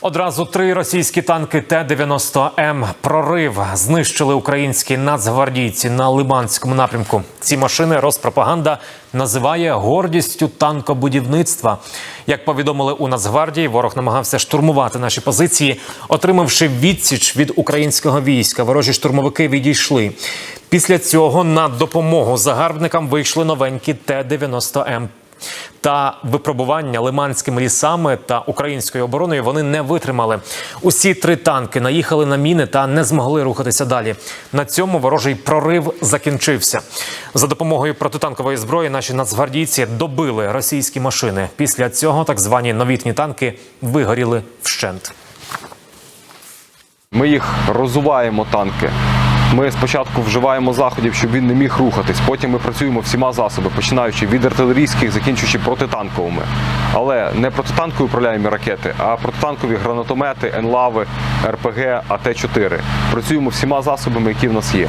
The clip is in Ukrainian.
Одразу три російські танки Т-90М прорив знищили українські нацгвардійці на Лиманському напрямку. Ці машини Роспропаганда називає гордістю танкобудівництва. Як повідомили у Нацгвардії, ворог намагався штурмувати наші позиції, отримавши відсіч від українського війська. Ворожі штурмовики відійшли. Після цього на допомогу загарбникам вийшли новенькі Т-90М. Та випробування лиманськими лісами та українською обороною вони не витримали. Усі три танки наїхали на міни та не змогли рухатися далі. На цьому ворожий прорив закінчився. За допомогою протитанкової зброї наші нацгвардійці добили російські машини. Після цього так звані новітні танки вигоріли вщент. Ми їх розуваємо танки. Ми спочатку вживаємо заходів, щоб він не міг рухатись. Потім ми працюємо всіма засобами, починаючи від артилерійських, закінчуючи протитанковими. Але не протитанкові управляємо ракети, а протитанкові гранатомети, енлави, РПГ, АТ-4. Працюємо всіма засобами, які в нас є.